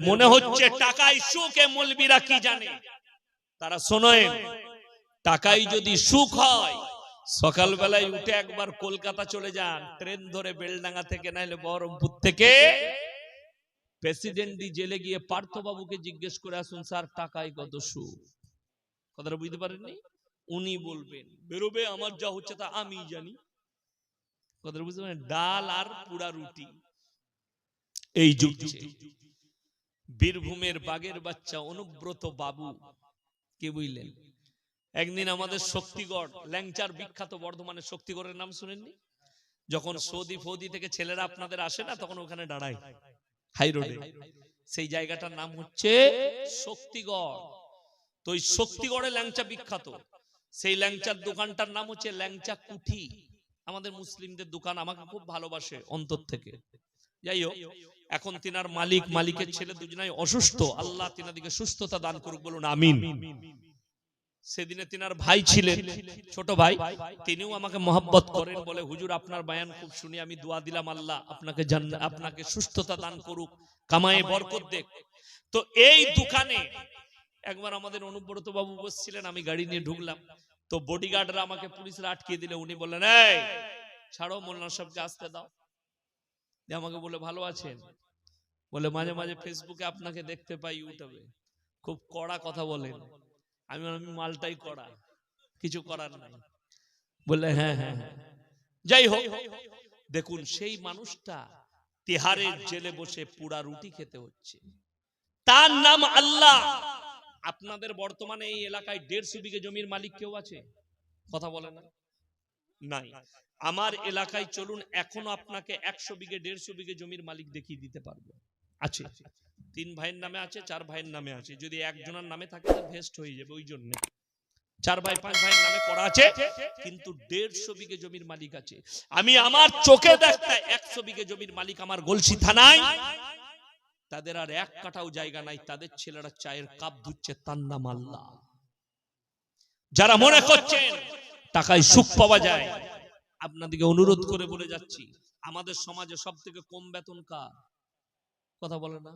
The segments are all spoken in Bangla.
মনে হচ্ছে টাকায় সুখে মলবিরা কি জানে? তারা শোনেন টাকাই যদি সুখ হয়, সকালবেলায় উঠে একবার কলকাতা চলে যান, ট্রেন ধরে বেলডাঙ্গা থেকে, নাইলে বহরমপুর থেকে। প্রেসিডেন্টই জেলে গিয়ে পার্থবাবুকে জিজ্ঞেস করে আসুন, স্যার, টাকায় কত সুখ? কথাটা বুঝতে পারেননি? উনি বলবেন, বেরোবে, আমার যা হচ্ছে তা আমি জানি। কথাটা বুঝতে পারেন? ডাল আর পুরা রুটি। এই জুটছে বীরভূমের বাগের বাচ্চা অনুব্রত বাবু, কে বুঝলেন? একদিন আমাদের শক্তিগড়, ল্যাংচার বিখ্যাত বর্ধমানের শক্তিগড়ের নাম শুনেননি? যখন সৌদি ফৌদি থেকে ছেলেরা আপনাদের আসে না, তখন ওখানে দাঁড়ায়। হাই রোডে। সেই জায়গাটার নাম হচ্ছে শক্তিগড়। তো ওই শক্তিগড়ে ল্যাংচা বিখ্যাত। সেই ল্যাংচার দোকানটার নাম হচ্ছে ল্যাংচা কুঠি। আমাদের মুসলিমদের দোকান আমাকে খুব ভালোবাসে অন্তর থেকে। যাই হোক, এখন তিনার মালিক, মালিকের ছেলে দুজনাই অসুস্থ। আল্লাহ তিনাদিকে সুস্থতা দান করুক বলুন, আমিন। সেদিনে তিনার ভাই ছিলেন, ছোট ভাই। তিনিও আমাকে মহাব্বত করেন, বলে, হুজুর, আপনার বায়ান খুব শুনি আমি দোয়া দিলাম, আল্লাহ আপনাকে আপনাকে সুস্থতা দান করুক, কামায়ে বরকত দেখ তো এই দোকানে একবার আমাদের অনুব্রত বাবু বসছিলেন, আমি গাড়ি নিয়ে ঢুকলাম। তো বডিগার্ডরা আমাকে পুলিশরা আটকে দিলে, উনি বললেন, এই, ছাড়ো মোল্লা সবকে আসতে দাও। দিয়ে আমাকে বলে ভালো আছেন বলে মাঝে মাঝে ফেসবুকে আপনাকে দেখতে পাই ইউটিউবে খুব কড়া কথা বলেন। আমি আমি মালটাই কড়া। কিছু করার নাই। বললে হ্যাঁ হ্যাঁ হ্যাঁ। যাই হোক, দেখুন, সেই মানুষটা তিহারের জেলে বসে পুরা রুটি খেতে হচ্ছে। তার নাম আল্লাহ। আপনাদের বর্তমানে এই এলাকায় দেড়শো বিঘে জমির মালিক কেউ আছে? কথা বলে না। নাই। আমার এলাকায় চলুন, এখনও আপনাকে একশো বিঘে, দেড়শো বিঘে জমির মালিক দেখিয়ে দিতে পারব। আছে। তিন ভাইয়ের নামে আছে, চার ভাইয়ের নামে আছে। যদি একজনের নামে থাকে, তো ভেস্ট হয়ে যাবে ওই জন্য। চার ভাই, পাঁচ ভাইয়ের নামে করা আছে, কিন্তু দেড়শো বিঘে জমির মালিক আছে। আমি আমার চোখে দেখতে একশো বিঘে জমির মালিক আমার গলসি থানায়। তাদের আর এক কাটাও জায়গা নাই, তাদের ছেলেরা চায়ের কাপ ধুচ্ছে, তার নাম আল্লাহ। যারা মনে করছেন টাকায় সুখ পাওয়া যায়। আপনাদেরকে অনুরোধ করে বলে যাচ্ছি, আমাদের সমাজে সব থেকে কম বেতন কার? কথা বলে না।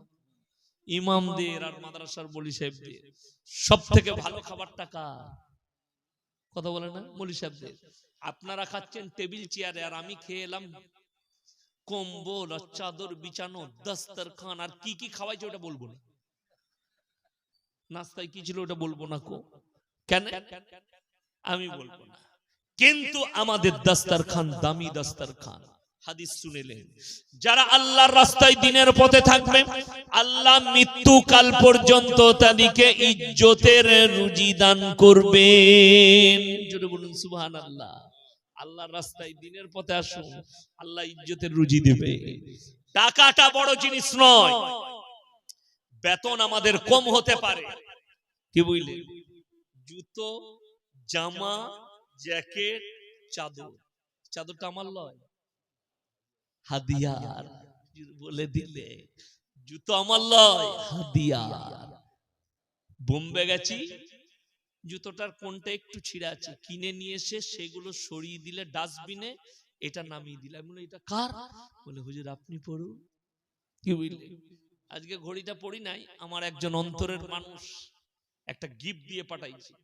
ইমামদের আর মাদ্রাসার বলি সাহেবদের সব থেকে ভালো খাবার টাকা কথা বলে না, মলি সাহেবদের। আপনারা খাচ্ছেন টেবিল চেয়ারে আর আমি খেয়ে এলাম কম্বল আর চাদর বিছানো দস্তর খান আর কি কি খাওয়াইছে ওটা বলব না। নাস্তায় কি ছিল ওটা বলব না কো। কেন? আমি বলব না। কিন্তু আমাদের দস্তরখান দামি দস্তরখান হাদিস শুনেলেন যারা আল্লাহর রাস্তায় দিনের পথে থাকবে আল্লাহ মৃত্যু কাল পর্যন্ত তাদেরকে ইজ্জতের রুজি দান বলুন সুবহান আল্লাহ আল্লাহর রাস্তায় দিনের পথে আসুন আল্লাহ ইজ্জতের রুজি দেবে। টাকাটা বড় জিনিস নয় বেতন আমাদের কম হতে পারে। কি বুঝলেন? জুতো জামা জ্যাকেট চাদর। চাদরটা আমার লয়। হাদিয়ার বলে দিলে। জুতো আমার লয়। হাদিয়ার। বোম্বে গেছি। জুতোটার কোনটা একটু ছিঁড়া আছে? কিনে নিয়ে এসে সেগুলো সরিয়ে দিলে ডাস্টবিনে এটা নামিয়ে দিলে। আমি এটা কার? বলে হুজুর আপনি পড়ুন। কি বুঝলে? আজকে ঘড়িটা পড়ি নাই আমার একজন অন্তরের মানুষ একটা গিফট দিয়ে পাঠাইছে।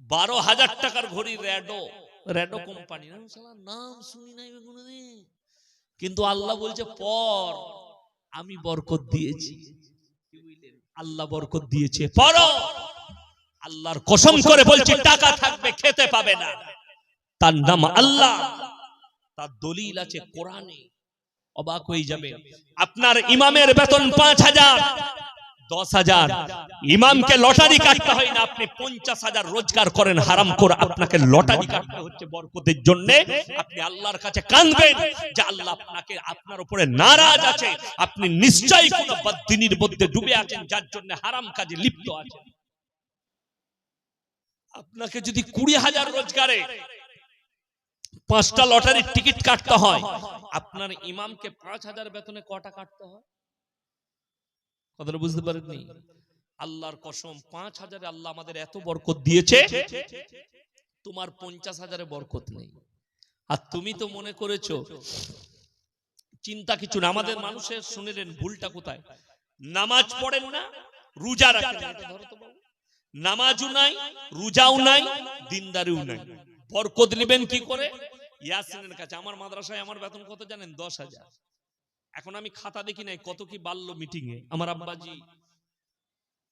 বারো হাজার টাকার ঘড়ি র্যাডো র্যাডো কোম্পানি। নাম শুনি নাই কোনোদিন কিন্তু আল্লাহ বলছে, পর, আমি বরকত দিয়েছি। আল্লাহ বরকত দিয়েছে, পর। আল্লাহর কসম করে বলছি, টাকা থাকবে, খেতে পাবে না। তার নাম আল্লাহ। তার দলিল আছে কোরআনে। অবাক হয়ে যাবে। আপনার ইমামের বেতন পাঁচ হাজার। দশ হাজার। ইমামকে লটারি কাটতে হয় না আপনি পঞ্চাশ হাজার রোজগার করেন হারাম করে আপনাকে লটারি কাটতে হচ্ছে বরকতের জন্য। আপনি আল্লাহর কাছে কাঁদবেন যে আল্লাহ আপনাকে আপনার উপরে নারাজ আছে। আপনি নিশ্চয়ই কোন বদিনীর মধ্যে ডুবে আছেন যার জন্য হারাম কাজে লিপ্ত আছেন। আপনাকে যদি কুড়ি হাজার রোজগারে পাঁচটা লটারির টিকিট কাটতে হয় আপনার ইমামকে পাঁচ হাজার বেতনে কটা কাটতে হয়? কথাটা বুঝতে পারেননি? আল্লাহর কসম পাঁচ হাজারে আল্লাহ আমাদের এত বরকত দিয়েছে তোমার পঞ্চাশ হাজারে বরকত নেই। আর তুমি তো মনে করেছ চিন্তা কিছু না আমাদের মানুষের শুনেলেন ভুলটা কোথায়? নামাজ পড়েন না রোজা রাখেন। নামাজও নাই রোজাও নাই দিনদারিও নাই। বরকত নেবেন কি করে? ইয়াসিনের কাছে। আমার মাদ্রাসায় আমার বেতন কত জানেন? দশ হাজার। এখন আমি খাতা দেখি নাই, কত কি বাড়লো এ আমার আব্বাজি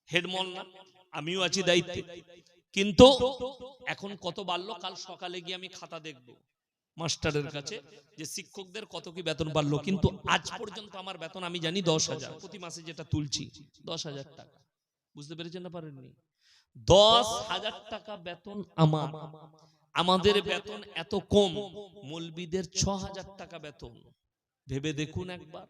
হেডমল না, আমিও আছি দায়িত্বে। কিন্তু এখন কত বাড়লো, কাল সকালে গিয়ে আমি খাতা দেখব মাস্টারের কাছে যে শিক্ষকদের কত কি বেতন বাড়লো। কিন্তু আজ পর্যন্ত আমার বেতন, আমি জানি দশ হাজার, প্রতি মাসে যেটা তুলছি, দশ হাজার টাকা। বুঝতে পেরেছেন না পারেননি? দশ হাজার টাকা বেতন আমার। আমাদের বেতন এত কম, মলবিদের ছ হাজার টাকা বেতন। ভেবে দেখুন একবার।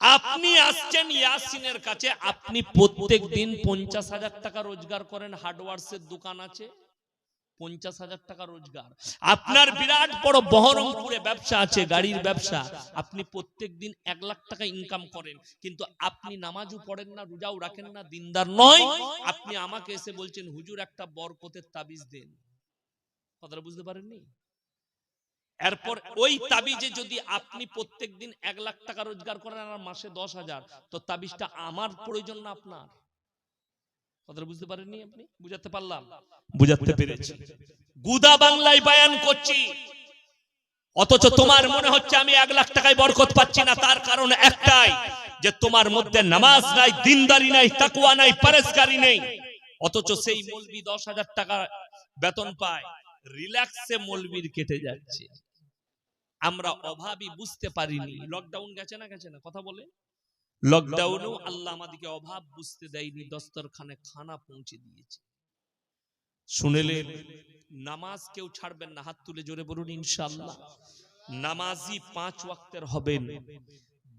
আপনি আসছেন ইয়াসিনের কাছে আপনি প্রত্যেক দিন পঞ্চাশ হাজার টাকা রোজগার করেন হার্ডওয়ার্সের দোকান আছে পঞ্চাশ হাজার টাকা রোজগার। আপনার বিরাট বড় বহরমপুরে ব্যবসা আছে গাড়ির ব্যবসা। আপনি প্রত্যেক দিন এক লাখ টাকা ইনকাম করেন। কিন্তু আপনি নামাজও পড়েন না রোজাও রাখেন না দিনদার নয়। আপনি আমাকে এসে বলছেন হুজুর একটা বরকতের তাবিজ দেন। কথাটা বুঝতে পারেননি? এরপর ওই তাবিজে যদি আপনি প্রত্যেক দিন এক লাখ টাকা রোজগার করেন আর মাসে দশ হাজার, তো তাবিজটা আমার প্রয়োজন না আপনার? কথাটা বুঝতে পারেননি আপনি? বুঝাতে পারলাম? বুঝাতে পেরেছি। গুদা বাংলায় বায়ান করছি। অথচ তোমার মনে হচ্ছে আমি এক লাখ টাকায় বরকত পাচ্ছি না, তার কারণ একটাই, যে তোমার মধ্যে নামাজ নাই, দিনদারি নাই তাকুয়া নাই পারেসকারি নেই। অথচ সেই মলবি দশ হাজার টাকা বেতন পায়। রিল্যাক্সে মলবির কেটে যাচ্ছে। আমরা অভাবী বুঝতে পারিনি। লকডাউন গেছে না গেছে না? কথা বলে লকডাউনেও আল্লাহ আমাদেরকে অভাব বুঝতে দেয়নি দস্তরখানে খানা পৌঁছে দিয়েছে। শুনেলেন নামাজ কেউ ছাড়বেন না হাত তুলে জোরে বলুন ইনশাআল্লাহ। নামাজি পাঁচ ওয়াক্তের হবেন।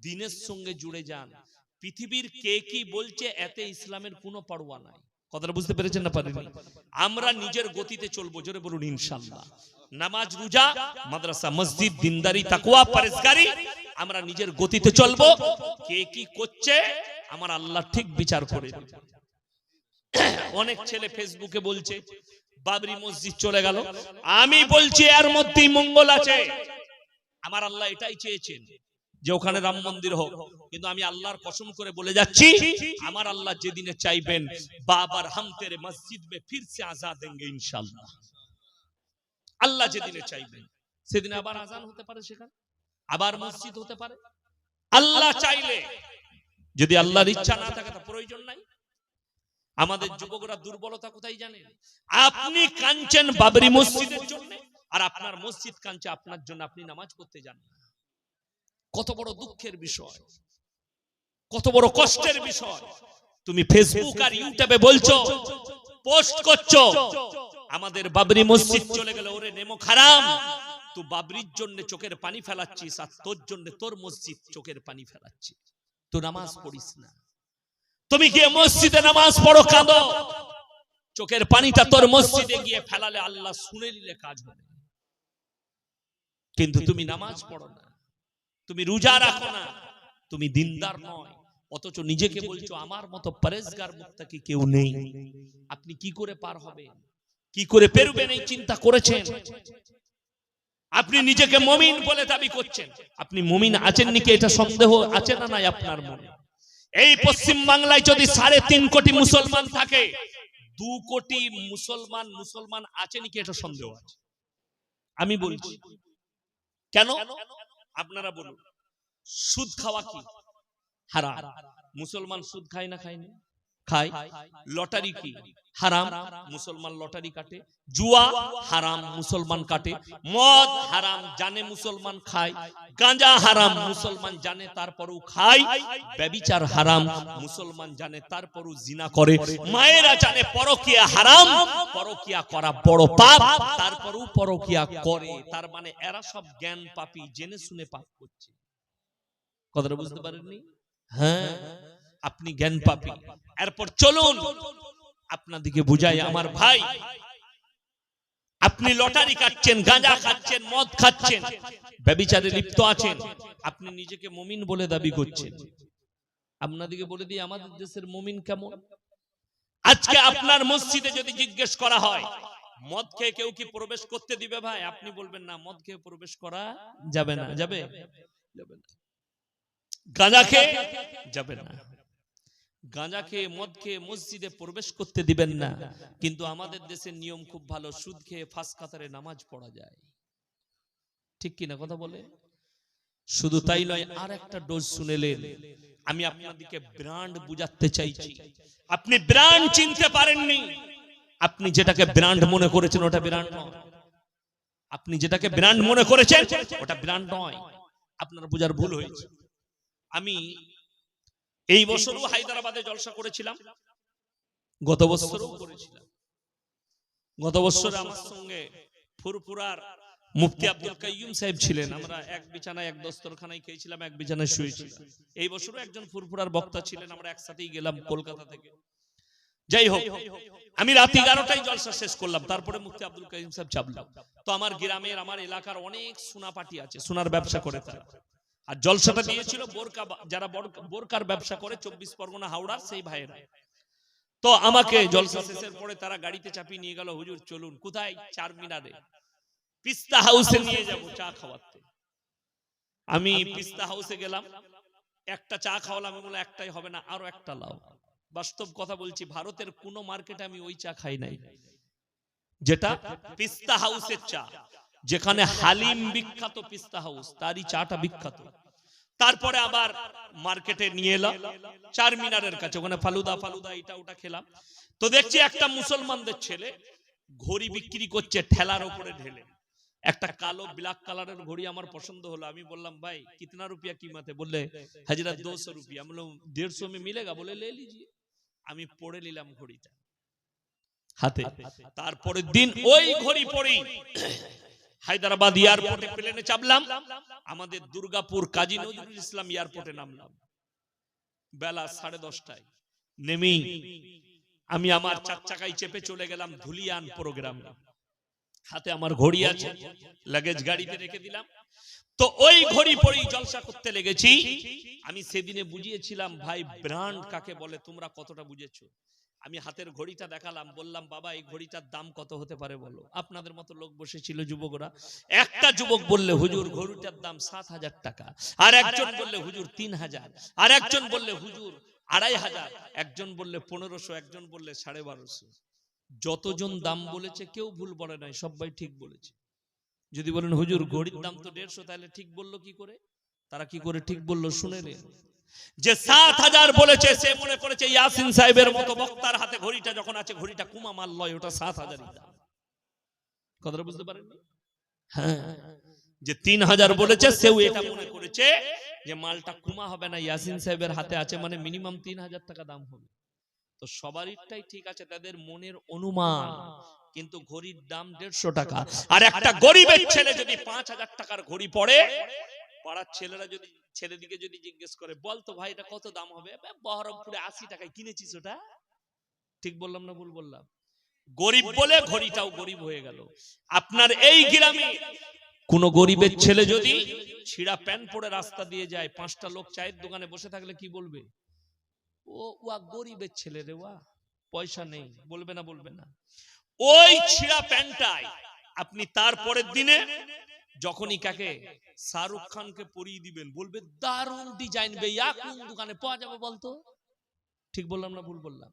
দিনের সঙ্গে জুড়ে যান। পৃথিবীর কে কি বলছে এতে ইসলামের কোনো পড়ুয়া নাই। কথাটা বুঝতে পেরেছেন না পারেনি আমরা নিজের গতিতে চলবো, জোরে বলুন, ইনশাআল্লাহ। নামাজ, রোজা, মাদ্রাসা, মসজিদ, দিনদারি, তাকওয়া পরেজগারি আমরা নিজের গতিতে চলবো। কে কি করছে, আমার আল্লাহ ঠিক বিচার করে। অনেক ছেলে ফেসবুকে বলছে, বাবরি মসজিদ চলে গেল। আমি বলছি, এর মধ্যেই মঙ্গল আছে। আমার আল্লাহ এটাই চেয়েছেন। যে ওখানে রাম মন্দির হোক। কিন্তু আমি আল্লাহর কসম করে বলে যাচ্ছি, আমার আল্লাহ যেদিনে চাইবেন, বাবার হাম মসজিদ মে ফির সে আজাদ দেंगे ইনশাআল্লাহ। আল্লাহ যেদিনে চাইবেন, সেদিন আবার আজান হতে পারে সেখানে, আবার মসজিদ হতে পারে। আল্লাহ চাইলে, যদি আল্লাহর ইচ্ছা না থাকে তা প্রয়োজন নাই। আমাদের যুবকরা দুর্বলতা কোথায় জানেন আপনি কাঁদছেন বাবরি মসজিদের জন্য, আর আপনার মসজিদ কাঁদছে আপনার জন্য, আপনি নামাজ পড়তে যান। কত বড় দুঃখের বিষয়, কত বড় কষ্টের বিষয়। তুমি ফেসবুক আর ইউটিউবে বলছো পোস্ট করছ, আমাদের বাবরি মসজিদ চলে গেল, ওরে নেমো খারাম। তো বাবরির জন্য চোখের পানি ফেলাচ্ছিস আর তোর জন্য তোর মসজিদ চোখের পানি ফেলাচ্ছি। তো নামাজ পড়িস না। তুমি গিয়ে মসজিদে নামাজ পড়ো, কাঁদো। চোখের পানিটা তোর মসজিদে গিয়ে ফেলালে আল্লাহ শুনে নিলে কাজ হবে। কিন্তু তুমি নামাজ পড়ো না। তুমি রোজা রাখো না, তুমি দিনদার নয়। অথচ নিজেকে বলছো, আমার মতো পরেজগার মুক্তাকি কেউ নেই। আপনি কি করে পার হবেন? কি করে পেরবেন এই চিন্তা করেছেন? আপনি নিজেকে মমিন বলে দাবি করছেন। আপনি মমিন আছেন নাকি এটা সন্দেহ আছে না নাই আপনার মনে? এই পশ্চিম বাংলায় যদি সাড়ে তিন কোটি মুসলমান থাকে, দু কোটি মুসলমান মুসলমান আছে নাকি এটা সন্দেহ আছে? আমি বলছি। কেন? আপনারা বলুন সুদ খাওয়া কি? হারা মুসলমান সুদ খায় না খায় না? খায়। লটারি কি? হারাম। মুসলমান লটারি কাটে। জুয়া হারাম। মুসলমান কাটে। মদ হারাম। জানে মুসলমান খায়। গাঁজা হারাম। মুসলমান জানে তারপরও খায়। ব্যবিচার হারাম। মুসলমান জানে তারপরও জিনা করে। মায়েরা জানে পরকিয়া হারাম। পরকিয়া করা বড় পাপ। তারপরও পরকিয়া করে। তার মানে এরা সব জ্ঞান পাপি, জেনে শুনে পাপ করছে। কথাটা বুঝতে পারেননি? হ্যাঁ। আপনি জ্ঞান পাপি। এরপর চলুন আপনাদিকে বুঝাই আমার ভাই। আপনি লটারি কাটছেন গাঁজা খাচ্ছেন, মদ খাচ্ছেন, ব্যবিচারে লিপ্ত আছেন। আপনি নিজেকে মমিন বলে দাবি করছেন। আপনাদিকে বলে দিই, আমাদের দেশের মমিন কেমন? আজকে আপনার মসজিদে যদি জিজ্ঞেস করা হয়, মদ খেয়ে কেউ কি প্রবেশ করতে দিবে ভাই? আপনি বলবেন, না, মদ খেয়ে প্রবেশ করা যাবে না। যাবে? গাঁজা খেয়ে যাবে না। গাঁজা খেয়ে মদ খেয়ে মসজিদে প্রবেশ করতে দিবেন না। কিন্তু আমাদের দেশের নিয়ম খুব ভালো সুদ খেয়ে ফাঁস কাতারে নামাজ পড়া যায়। ঠিক কিনা কথা বলে? শুধু তাই নয় আর একটা ডোজ শুনেলেন। আমি আপনাদেরকে ব্র্যান্ড বুঝাতে চাইছি। আপনি ব্র্যান্ড চিনতে পারেননি। আপনি যেটাকে ব্র্যান্ড মনে করেছেন ওটা ব্র্যান্ড নয়। আপনি যেটাকে ব্র্যান্ড মনে করেছেন ওটা ব্র্যান্ড নয়। আপনার বোঝার ভুল হয়েছে। আমি এই বছরও হায়দ্রাবাদে জলসা করেছিলাম। গত বছরও করেছিলাম। গত বছর আমার সঙ্গে ফুরফুরার মুফতি আব্দুল কাইয়ুম সাহেব ছিলেন। আমরা এক বিছানায় এক দস্তরখানায় খেয়েছিলাম এক বিছানায় শুয়েছিলাম। এই বছরও একজন ফুরফুরার বক্তা ছিলেন। আমরা একসাথেই গেলাম কলকাতা থেকে। যাই হোক আমি রাত এগারোটায় জলসা শেষ করলাম। তারপরে মুফতি আব্দুল কাইম সাহেব চাপলাম। তো আমার গ্রামের আমার এলাকার অনেক সোনা পাটি আছে। সোনার ব্যবসা করে তারা। আর জলসাটা দিয়েছিল বোরকা যারা বোরকার ব্যবসা করে চব্বিশ পরগনা হাওড়ার সেই ভাইয়েরা। তো আমাকে জলসা শেষের পরে তারা গাড়িতে চাপিয়ে নিয়ে গেল হুজুর চলুন কোথায় চার মিনারে পিস্তা হাউসে নিয়ে যাব চা খাওয়াতে। আমি পিস্তা হাউসে গেলাম। একটা চা খাওয়ালাম আমি বললাম একটাই হবে না আরও একটা লাও। বাস্তব কথা বলছি ভারতের কোন মার্কেটে আমি ওই চা খাই নাই যেটা পিস্তা হাউসের চা। যেখানে হালিম বিখ্যাত পিস্তা হাউস তারই চাটা বিখ্যাত। তারপরে আবার মার্কেটে নিয়ে এলাম চার মিনারের কাছে ওখানে ফালুদা ফালুদা এটা ওটা খেলাম। তো দেখছি একটা মুসলমানদের ছেলে ঘড়ি বিক্রি করছে ঠেলার উপরে ঢেলে। একটা কালো ব্ল্যাক কালারের ঘড়ি আমার পছন্দ হলো। আমি বললাম ভাই কিতনা রুপিয়া কিমাতে বললে হাজিরা দুশো রুপিয়া। আমি বললাম দেড়শো মে মিলেগা? বলে লে লিজিয়ে। আমি পড়ে নিলাম ঘড়িটা হাতে। তারপরের দিন ওই ঘড়ি পরেই হায়দ্রাবাদ এয়ারপোর্টে প্লেনে চাপলাম। আমাদের দুর্গাপুর কাজী নজরুল ইসলাম এয়ারপোর্টে নামলাম। বেলা সাড়ে দশটায়। নেমেই আমি আমার চার চাকায় চেপে চলে গেলাম ধুলিয়ান প্রোগ্রাম। হাতে আমার ঘড়ি আছে লাগেজ গাড়িতে রেখে দিলাম। তো ওই ঘড়ি পরেই জলসা করতে লেগেছি। আমি সেদিনে বুঝিয়েছিলাম, ভাই ব্র্যান্ড কাকে বলে? তোমরা কতটা বুঝেছ? আমি হাতের ঘড়িটা দেখালাম, বললাম, বাবা, এই ঘড়িটার দাম কত হতে পারে বলো? আপনাদের মতো লোক বসেছিল যুবকরা। একটা যুবক বললে, হুজুর, ঘড়িটার দাম সাত হাজার টাকা। আর একজন বললে, হুজুর, তিন হাজার। আর একজন বললে, হুজুর, আড়াই হাজার। একজন বললে, পনেরোশো। একজন বললে, সাড়ে বারোশো। যতজন দাম বলেছে, কেউ ভুল বলে নাই, সবাই ঠিক বলেছে। যদি বলেন, হুজুর, ঘড়ির দাম তো দেড়শো, তাহলে ঠিক বলল কি করে? তারা কি করে ঠিক বলল? শুনে নেন। যে সাত হাজার বলেছে, সে মনে করেছে ইয়াসিন সাহেবের মতো বক্তার হাতে ঘড়িটা যখন আছে, ঘড়িটা কুমা মাল লয়, ওটা সাত হাজারই কথাটা বুঝতে পারেননি? হ্যাঁ। যে তিন হাজার বলেছে, সেও এটা মনে করেছে যে মালটা কুমা হবে না, ইয়াসিন সাহেবের হাতে আছে মানে মিনিমাম তিন হাজার টাকা দাম হবে। তো সবারটাই ঠিক আছে, তাদের মনের অনুমান, কিন্তু ঘড়ির দাম দেড়শো টাকা। আর একটা গরিবের ছেলে যদি পাঁচ হাজার টাকার ঘড়ি পড়ে পাড়ার ছেলেরা যদি ছেলেদিকে যদি জিজ্ঞেস করে, বল তো ভাই, এটা কত দাম হবে? বহরমপুরে আশি টাকায় কিনেছিস ওটা? ঠিক বললাম না ভুল বললাম? গরিব বলে ঘড়িটাও গরিব হয়ে গেল। আপনার এই গ্রামে কোন গরিবের ছেলে যদি ছিঁড়া প্যান্ট পরে রাস্তা দিয়ে যায়, পাঁচটা লোক চায়ের দোকানে বসে থাকলে কি বলবে? ও, ওয়া, গরিবের ছেলে রে, ওয়া, পয়সা নেই। বলবে না বলবে না। ওই ছিঁড়া প্যান্টটাই আপনি তারপরের দিনে যখনই কাকে শাহরুখ খানকে পরিয়ে দিবেন বলবে দারুণ ডিজাইন বেয়া কোন দোকানে পাওয়া যাবে বলতো? ঠিক বললাম না ভুল বললাম?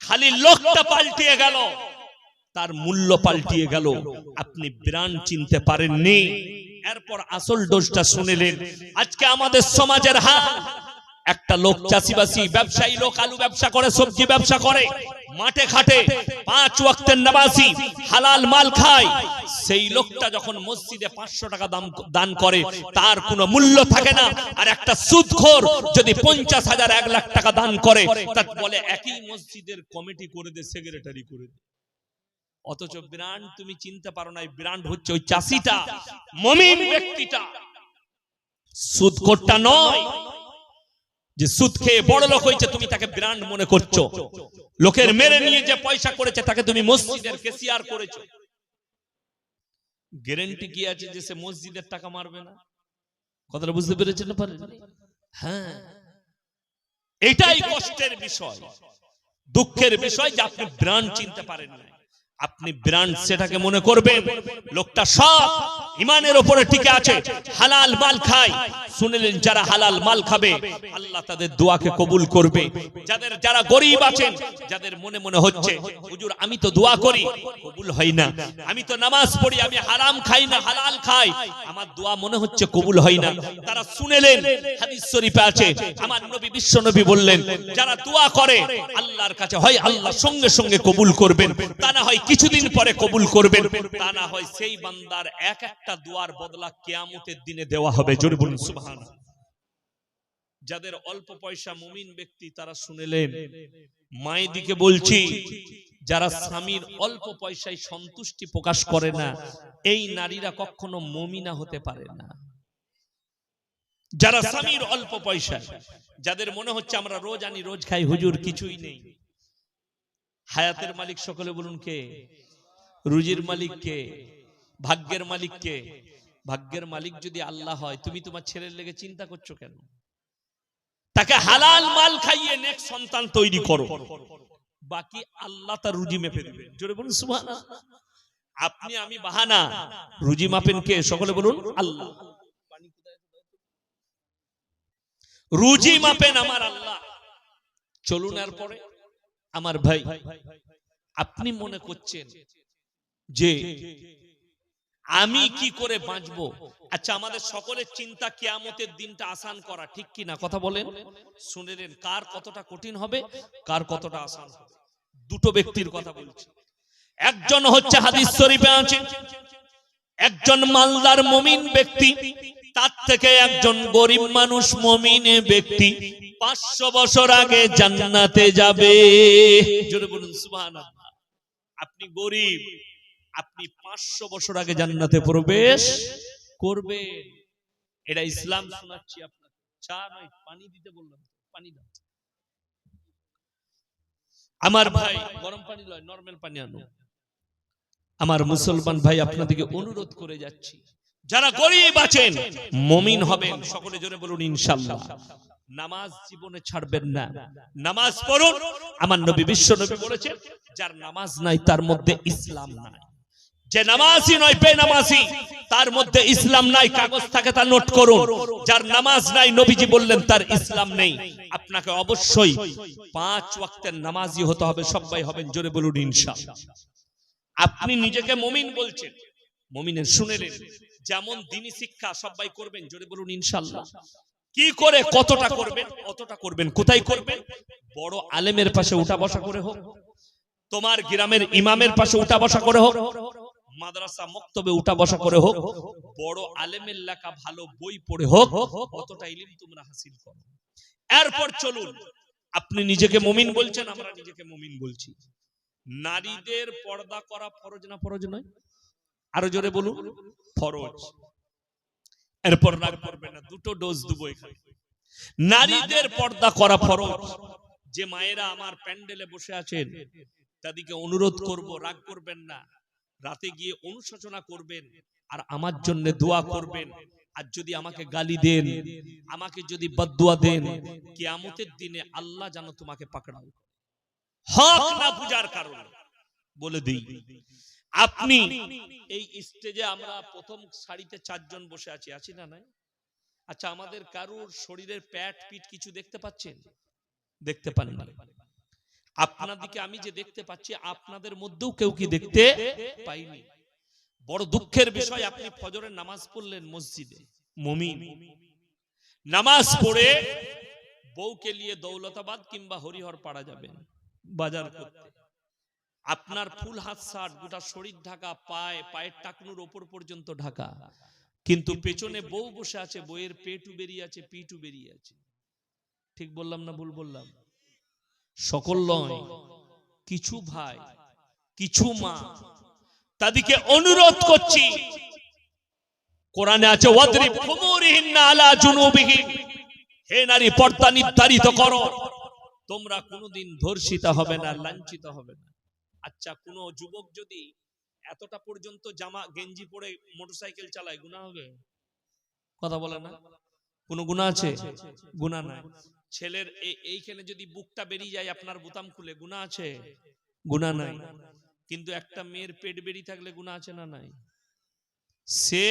খালি লোকটা পাল্টিয়ে গেল তার মূল্য পাল্টিয়ে গেল আপনি ব্র্যান্ড চিনতে পারেননি। এরপর আসল ডোজটা শুনেলেন। আজকে আমাদের সমাজের হাল। একটা লোক চাষিবাসী ব্যবসায়ী লোক আলু ব্যবসা করে সবজি ব্যবসা করে মাঠে খাটে পাঁচ ওয়াক্তের নামাজি হালাল মাল খায়। সেই লোকটা যখন মসজিদে পাঁচশো টাকা দাম দান করে তার কোনো মূল্য থাকে না। আর একটা সুদখোর যদি পঞ্চাশ হাজার এক লাখ টাকা দান করে তা বলে একই মসজিদের কমিটি করে দে সেক্রেটারি করে দে। অথচ ব্র্যান্ড তুমি চিনতে পারো না ব্র্যান্ড হচ্ছে ওই চাষিটা মমিন ব্যক্তিটা। সুদখোরটা নয়। যে সুদ খেয়ে বড় লোক হয়েছে, তুমি তাকে ব্র্যান্ড মনে করছ। লোকের মেরে নিয়ে যে পয়সা করেছে, তাকে তুমি মসজিদের কেসিয়ার করেছ। গ্যারেন্টি কি আছে যে সে মসজিদের টাকা মারবে না? কথাটা বুঝতে পেরেছেন না পারেন হ্যাঁ। এটাই কষ্টের বিষয়। দুঃখের বিষয় যে আপনি ব্র্যান্ড চিনতে পারেন না আপনি ব্র্যান্ড সেটাকে মনে করবেন। লোকটা সব ইমানের ওপরে টিকে আছে, হালাল মাল খায়। শুনলেন যারা হালাল মাল খাবে, আল্লাহ তাদের দোয়াকে কবুল করবে। যাদের যারা গরিব আছেন যাদের মনে মনে হচ্ছে, হুজুর, আমি তো দোয়া করি, কবুল হয় না। আমি তো নামাজ পড়ি, আমি হারাম খাই না, হালাল খাই। আমার দোয়া মনে হচ্ছে কবুল হয় না। তারা শুনেলেন, হাদিস শরীফে আছে। আমার নবী, বিশ্ব নবী বললেন, যারা দোয়া করে, আল্লাহর কাছে হয় আল্লাহ সঙ্গে সঙ্গে কবুল করবেন। তা না হয় কিছুদিন পরে কবুল করবেন। তা না হয় সেই বান্দার এক একটা দোয়ার বদলা কেয়ামতের দিনে দেওয়া হবে। জোরে বলুন সুবহান যাদের অল্প পয়সা মুমিন ব্যক্তি তারা শুনেলেন মায়ের দিকে বলছি যারা স্বামীর অল্প পয়সায় সন্তুষ্টি প্রকাশ করে না এই নারীরা কখনো মমিনা হতে পারে না। যারা স্বামীর অল্প পয়সা যাদের মনে হচ্ছে আমরা রোজ আনি রোজ খাই হুজুর কিছুই নেই। হায়াতের মালিক সকলে বলুন কে? রুজির মালিক কে? ভাগ্যের মালিক কে? ভাগ্যের মালিক যদি আল্লাহ হয় তুমি তোমার ছেলের লেগে চিন্তা করছ কেন? তাকে হালাল মাল খাইয়ে নেক্সট সন্তান তৈরি করো। বাকি আল্লাহ তার রুজি মেপে দিবে। জোরে বলুন, সুবহানাল্লাহ। আপনি, আমি, বাহানা। রুজি মাপেন কে? সকলে বলুন, আল্লাহ। রুজি মাপেন আমার আল্লাহ। চলুন আর পরে, আমার ভাই। আপনি মনে করছেন যে আমি কি করে বাঁচবো? আচ্ছা আমাদের সকলের চিন্তা কিয়ামতের দিনটা আসান করা, ঠিক কি না কথা বলেন? শুনেলেন কার কতটা কঠিন হবে, কার কতটা আসান হবে? দুটো ব্যক্তির কথা বলছি। একজন হচ্ছে হাদিস শরীফে আছে, একজন মালদার মমিন ব্যক্তি, তার থেকে একজন গরিব মানুষ মমিনে ব্যক্তি, পাঁচশো বছর আগে জান্নাতে যাবে। জোরে বলুন, সুবহানাল্লাহ। আপনি গরিব আপনি পাঁচশো বছর আগে জান্নাতে প্রবেশ করবে এটা ইসলাম শোনাচ্ছি আপনার চা নয় পানি দিতে বললাম পানি দাও। আমার ভাই গরম পানি নয় নর্মাল পানি আনো। আমার মুসলমান ভাই আপনাদেরকে অনুরোধ করে যাচ্ছি। যারা গরিব আছেন মমিন হবেন সকলে জোরে বলুন ইনশাল্লাহ নামাজ জীবনে ছাড়বেন না। নামাজ পড়ুন। আমার নবী বিশ্ব নবী বলেছেন যার নামাজ নাই তার মধ্যে ইসলাম নাই। যে নামাজই নয়, বেনামাজি। তার মধ্যে ইসলাম নাই, কাগজ থাকে তা নোট করুন। যার নামাজ নাই, নবীজি বললেন, তার ইসলাম নেই। আপনাকে অবশ্যই পাঁচ ওয়াক্তের নামাজি হতে হবে, সবাই হবেন, জোরে বলুন, ইনশাআল্লাহ। আপনি নিজেকে মমিন বলছেন। মমিনের শুনেলেন। যেমন দিনী শিক্ষা সবাই করবেন, জোরে বলুন, ইনশাআল্লাহ। কি করে কতটা করবেন কতটা করবেন, কোথায় করবেন? বড় আলেমের পাশে উঠা বসা করে হোক, তোমার গ্রামের ইমামের পাশে উঠা বসা করে হোক মাদ্রাসা মক্তবে উঠা বসা করে হোক, বড় আলেমের লেখা ভালো বই পড়ে হোক, অতটা ইলিম তোমরা হাসিল করো। এরপর চলুন, আপনি নিজেকে মমিন বলছেন, আমরা নিজেকে মমিন বলছি। নারীদের পর্দা করা ফরজ না ফরজ নয়? আরও জোরে বলুন, ফরজ। এরপর রাগ করবে না, দুটো ডোজ দেবো এখানে। নারীদের পর্দা করা ফরজ। যে মায়েরা আমার প্যান্ডেলে বসে আছেন, তাদেরকে অনুরোধ করব, রাগ করবেন না। রাতে গিয়ে অনুশোচনা করবেন আর আমার জন্য দোয়া করবেন। আর যদি আমাকে গালি দেন আমাকে যদি বদুয়া দেন কিয়ামতের দিনে আল্লাহ যেন তোমাকে পাকড়াও হক না পূজার কারণে। বলে দিই আপনি এই স্টেজে আমরা প্রথম সারিতে চারজন বসে আছি আছি না নাই? আচ্ছা আমাদের কারুর শরীরের প্যাট পিট কিছু দেখতে পাচ্ছেন? দেখতে পান না আপনাদিকে আমি যে দেখতে পাচ্ছি আপনাদের মধ্যেও কেউ কি দেখতে পাইনি। বড় দুঃখের বিষয় আপনি ফজরের নামাজ পড়লেন মসজিদে। মমিন। নামাজ পড়ে বউকে নিয়ে দৌলতাবাদ কিংবা হরিহর পাড়া যাবেন বাজার করতে। আপনার ফুল হাত শার্ট গোটা শরীর ঢাকা পায়ে পায়ের টাকনুর ওপর পর্যন্ত ঢাকা। কিন্তু পেছনে বউ বসে আছে বইয়ের পেটু বেরিয়ে আছে পিটু বেরিয়ে আছে। ঠিক বললাম না ভুল বললাম? সকল নয় কিছু ভাই কিছু মা তাদেরকে অনুরোধ করছি। কোরআনে আছে ওয়াদরিব খুমুরিহিন্না আলা জুনুবিহিম হে নারী পর্দা নির্ধারিত করো। তোমরা কোনোদিন ধর্ষিতা হবে না লাঞ্ছিত হবে না। আচ্ছা কোন যুবক যদি এতটা পর্যন্ত জামা গেঞ্জি পরে মোটরসাইকেল চালায় গুনাহ হবে? কথা বলে না? কোনো গুনাহ আছে? গুনাহ নাই। ছেলের এইখানে যদি বুকটা বেরিয়ে যায় আপনার বোতাম খুলে গুণা আছে? গুণা নাই। কিন্তু একটা মেয়ের পেট বেরিয়ে থাকলে গুণা আছে না নাই? সে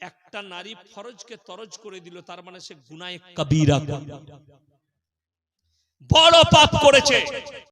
একটা নারী ফরজকে তরজ করে দিল তার মানে সে গুনায় কবিরা। বড় পাপ করেছে।